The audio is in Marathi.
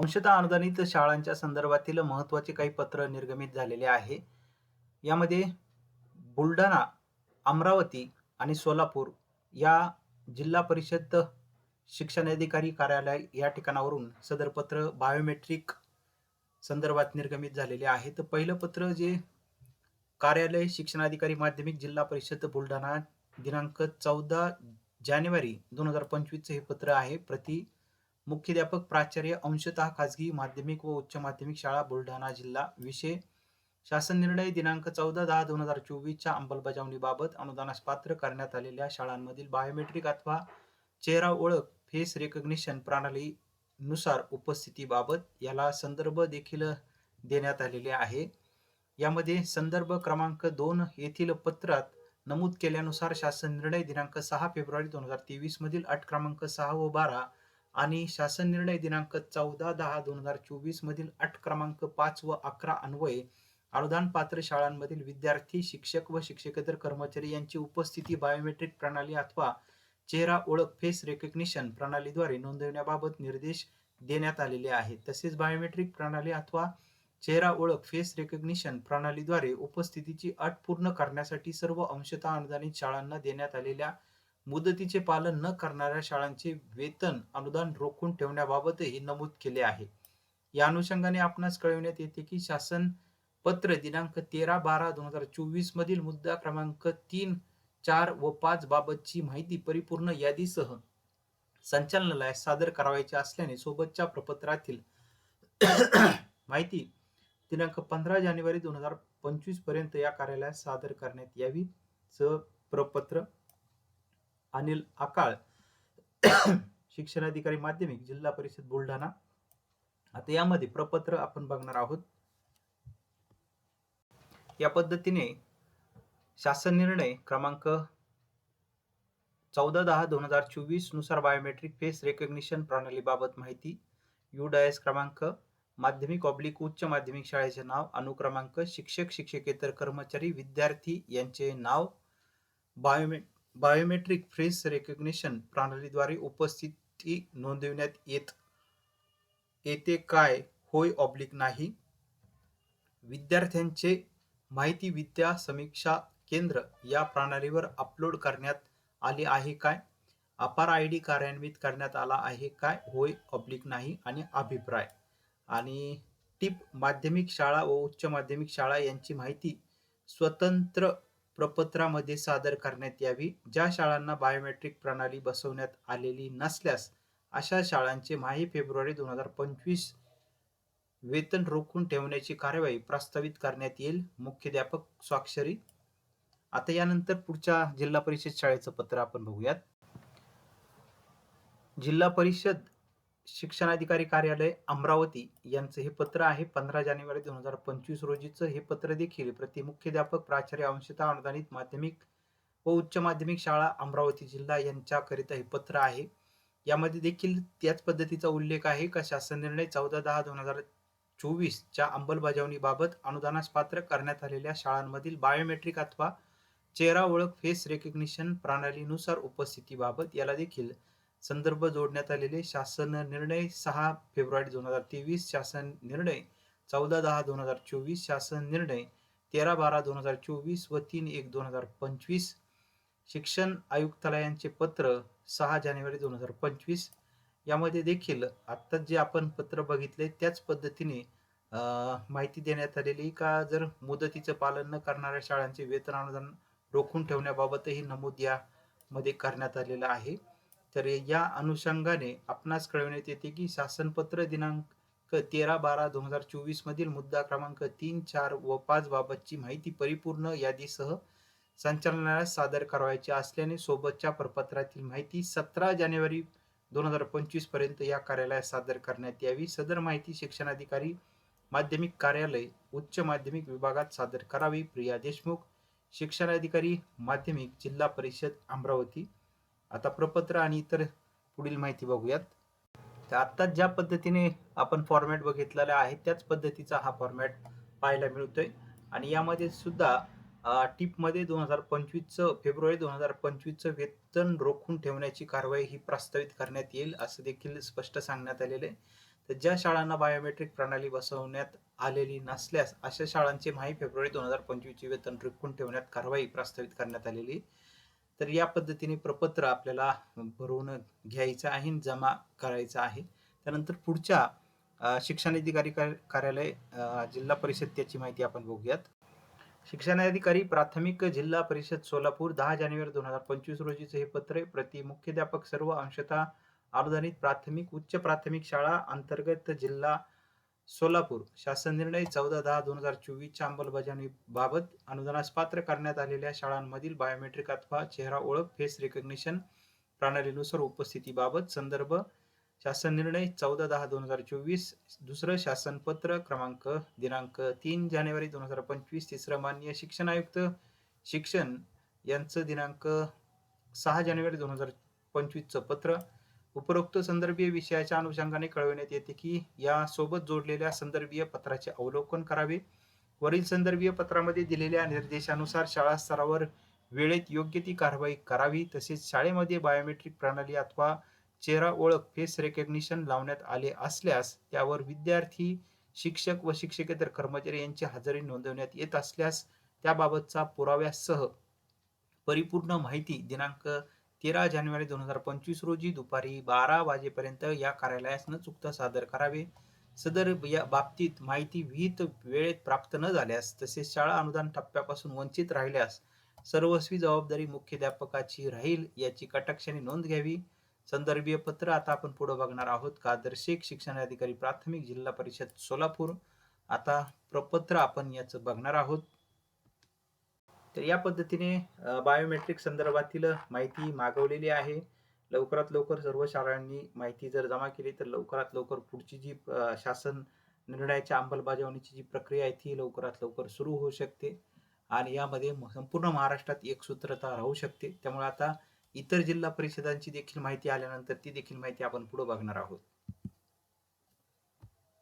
अंशतः अनुदानित शाळांच्या संदर्भातील महत्त्वाचे काही पत्र निर्गमित झालेले आहे. यामध्ये बुलढाणा, अमरावती आणि सोलापूर या जिल्हा परिषद शिक्षणाधिकारी कार्यालय या ठिकाणावरून सदर पत्र बायोमेट्रिक संदर्भात निर्गमित झालेले आहे. तर पहिलं पत्र जे कार्यालय शिक्षणाधिकारी माध्यमिक जिल्हा परिषद बुलढाणा दिनांक चौदा जानेवारी दोन हजार पंचवीसचं हे पत्र आहे. प्रति मुख्याध्यापक प्राचार्य अंशतः खाजगी माध्यमिक व उच्च माध्यमिक शाळा बुलढाणा जिल्हा विषय शासन निर्णय दिनांक चौदा दहा दोन हजार चोवीसच्या अंमलबजावणीबाबत अनुदानास पात्र करण्यात आलेल्या शाळांमधील बायोमेट्रिक अथवा चेहरा ओळख फेस रेकग्निशन प्रणालीनुसार उपस्थितीबाबत याला संदर्भ देखील देण्यात आलेले आहे. यामध्ये संदर्भ क्रमांक दोन येथील पत्रात नमूद केल्यानुसार शासन निर्णय दिनांक सहा फेब्रुवारी दोन हजार तेवीस मधील अट क्रमांक सहा व बारा आणि शासन निर्णय दिनांक चौदा दहा दोन हजार चोवीस मधील अट क्रमांक पाच व अकरा अन्वये अनुदान पात्र शाळांमधील विद्यार्थी शिक्षक व शिक्षकेतर कर्मचारी यांची उपस्थिती बायोमेट्रिक प्रणाली अथवा चेहरा ओळख फेस रेकग्निशन प्रणालीद्वारे नोंदवण्याबाबत निर्देश देण्यात आलेले आहेत. तसेच बायोमेट्रिक प्रणाली अथवा चेहरा ओळख फेस रेकग्निशन प्रणालीद्वारे उपस्थितीची अट पूर्ण करण्यासाठी सर्व अंशतः अनुदानित शाळांना देण्यात आलेल्या मुदतीचे पालन न करणाऱ्या शाळांचे वेतन अनुदान रोखून ठेवण्याबाबतही नमूद केले आहे. या अनुषंगाने आपणास कळविण्यात येते की शासन पत्र दिनांक तेरा बारा दोन हजार चोवीस मधील मुद्दा क्रमांक तीन चार व पाच बाबतची माहिती परिपूर्ण यादीसह संचालनालयास सादर करावायची असल्याने सोबतच्या प्रपत्रातील माहिती दिनांक पंधरा जानेवारी दोन हजार पंचवीसपर्यंत या कार्यालयास सादर करण्यात यावी च प्रपत्र अनिल आकाळ शिक्षणाधिकारी माध्यमिक जिल्हा परिषद बुलढाणा. आता यामध्ये प्रपत्र आपण बघणार आहोत. या पद्धतीने शासन निर्णय क्रमांक चौदा दहा दोन हजार चोवीसनुसार बायोमेट्रिक फेस रेकग्निशन प्रणालीबाबत माहिती. यू डायस क्रमांक माध्यमिक ऑब्लिक उच्च माध्यमिक शाळेचे नाव. अनुक्रमांक शिक्षक शिक्षकेतर कर्मचारी विद्यार्थी यांचे नाव. बायोमेट बायोमेट्रिक फेस रेकग्नेशन प्रणालीद्वारे उपस्थिती नोंदविण्यात येत येते काय होय ऑब्लिक नाही. विद्यार्थ्यांचे माहिती विद्या समीक्षा केंद्र या प्रणालीवर अपलोड करण्यात आले आहे काय? अपार आय डी कार्यान्वित करण्यात आला आहे काय? होय ऑब्लिक नाही आणि अभिप्राय. आणि टिप माध्यमिक शाळा व उच्च माध्यमिक शाळा यांची माहिती स्वतंत्र प्रपत्रामध्ये सादर करण्यात यावी ज्या शाळांना बायोमेट्रिक प्रणाली बसवण्यात आलेली नसल्यास अशा शाळांचे माही फेब्रुवारी दोन हजार पंचवीस वेतन रोखून ठेवण्याची कार्यवाही प्रस्तावित करण्यात येईल. मुख्याध्यापक स्वाक्षरी. आता यानंतर पुढच्या जिल्हा परिषद शाळेचं पत्र आपण बघूयात. जिल्हा परिषद शिक्षणाधिकारी कार्यालय अमरावती यांचं हे पत्र आहे. पंधरा जानेवारी दोन हजार पंचवीस रोजीचं हे पत्र देखील प्रति मुख्याध्यापक प्राचार्य अंशतः अनुदानित माध्यमिक व उच्च माध्यमिक शाळा अमरावती जिल्हा यांच्याकरिता हे पत्र आहे. यामध्ये देखील त्याच पद्धतीचा उल्लेख आहे का? शासन निर्णय चौदा दहा दोन हजार चोवीसच्या अंमलबजावणीबाबत अनुदानास पात्र करण्यात आलेल्या शाळांमधील बायोमेट्रिक अथवा चेहरा ओळख फेस रेकग्निशन प्रणालीनुसार उपस्थितीबाबत याला देखील संदर्भ जोडण्यात आलेले शासन निर्णय सहा फेब्रुवारी दोन हजार तेवीस शासन निर्णय चौदा दहा दोन हजार चोवीस शासन निर्णय तेरा बारा दोन हजार चोवीस व तीन एक दोन हजार पंचवीस. शिक्षण आयुक्तालयांचे पत्र सहा जानेवारी दोन हजार पंचवीस. यामध्ये देखील आत्ता जे आपण पत्र बघितले त्याच पद्धतीने माहिती देण्यात आलेली का जर मुदतीचं पालन न करणाऱ्या शाळांचे वेतन अनुदान रोखून ठेवण्याबाबतही नमूद यामध्ये करण्यात आलेलं आहे. तर या अनुषंगाने आपणास कळविण्यात येते की शासनपत्र दिनांक तेरा बारा दोन हजार चोवीस मधील मुद्दा क्रमांक तीन चार व पाच बाबतची माहिती परिपूर्ण यादीसह संचालनालयास सादर करावयाची असल्याने सोबतच्या प्रपत्रातील माहिती सतरा जानेवारी दोन हजार पंचवीसपर्यंत या कार्यालयात सादर करण्यात यावी. सदर माहिती शिक्षणाधिकारी माध्यमिक कार्यालय उच्च माध्यमिक विभागात सादर करावी. प्रिया देशमुख शिक्षणाधिकारी माध्यमिक जिल्हा परिषद अमरावती. आता प्रपत्र आणि इतर पुढील माहिती बघूयात. तर आत्ता ज्या पद्धतीने आपण फॉर्मॅट बघितलेला आहे त्याच पद्धतीचा हा फॉर्मॅट पाहायला मिळतोय. आणि यामध्ये सुद्धा टिपमध्ये दोन हजार पंचवीसचं फेब्रुवारी दोन हजार पंचवीसचं वेतन रोखून ठेवण्याची कारवाई ही प्रस्तावित करण्यात येईल असं देखील स्पष्ट सांगण्यात आलेलं आहे. तर ज्या शाळांना बायोमेट्रिक प्रणाली बसवण्यात आलेली नसल्यास अशा शाळांचे माही फेब्रुवारी दोन हजार पंचवीसचे वेतन रोखून ठेवण्यात कारवाई प्रस्तावित करण्यात आलेली तर या पद्धतीने प्रपत्र आपल्याला भरवून घ्यायचं आहे आणि जमा करायचं आहे. त्यानंतर पुढच्या शिक्षणाधिकारी कार्यालय जिल्हा परिषद त्याची माहिती आपण बघूयात. शिक्षणाधिकारी प्राथमिक जिल्हा परिषद सोलापूर दहा जानेवारी दोन हजार पंचवीस रोजीचे हे पत्र आहे. प्रति मुख्याध्यापक सर्व अंशतः अनुदानित प्राथमिक उच्च प्राथमिक शाळा अंतर्गत जिल्हा सोलापूर शासन निर्णय चौदा दहा दोन हजार चोवीसच्या अंमलबजावणी बाबत अनुदानास पात्र करण्यात आलेल्या शाळांमधील बायोमेट्रिक अथवा चेहरा ओळख फेस रिकग्निशन प्रणालीनुसार उपस्थितीबाबत संदर्भ शासन निर्णय चौदा दहा दोन हजार चोवीस दुसरं शासन पत्र क्रमांक दिनांक तीन जानेवारी दोन हजार पंचवीस तिसरं मान्य शिक्षण आयुक्त शिक्षण यांचं दिनांक सहा जानेवारी दोन हजार पंचवीसचं पत्र उपरोक्त संदर्भीय विषयाच्या अनुषंगाने कळविण्यात येते की या सोबत जोडलेल्या संदर्भीय पत्राचे अवलोकन करावे. वरील संदर्भीय पत्रामध्ये दिलेल्या निर्देशानुसार शाळा स्तरावर वेळेत योग्य ती कारवाई करावी. तसेच शाळेमध्ये बायोमेट्रिक प्रणाली अथवा चेहरा ओळख फेस रेकग्निशन लावण्यात आले असल्यास त्यावर विद्यार्थी शिक्षक व शिक्षकेतर कर्मचारी यांची हजेरी नोंदवण्यात येत असल्यास त्याबाबतचा पुराव्यासह परिपूर्ण माहिती दिनांक तेरा जानेवारी दोन हजार पंचवीस रोजी दुपारी बारा वाजेपर्यंत या कार्यालयास न चुकता सादर करावे. सदर या बाबतीत माहिती विहित वेळेत प्राप्त न झाल्यास तसेच शाळा अनुदान टप्प्यापासून वंचित राहिल्यास सर्वस्वी जबाबदारी मुख्याध्यापकाची राहील याची कटाक्षाने नोंद घ्यावी. संदर्भीय पत्र आता आपण पुढे बघणार आहोत. कादर्शेक शिक्षणाधिकारी प्राथमिक जिल्हा परिषद सोलापूर. आता प्रपत्र आपण याचं बघणार आहोत. तर या पद्धतीने बायोमेट्रिक संदर्भातील माहिती मागवलेली आहे. लवकरात लवकर सर्व शाळांनी माहिती जर जमा केली तर लवकरात लवकर पुढची जी शासन निर्णयाच्या अंमलबजावणीची जी प्रक्रिया आहे ती लवकरात लवकर सुरू होऊ शकते. आणि यामध्ये संपूर्ण महाराष्ट्रात एकसूत्रता राहू शकते. त्यामुळे आता इतर जिल्हा परिषदांची देखील माहिती आल्यानंतर ती देखील माहिती आपण पुढे बघणार आहोत.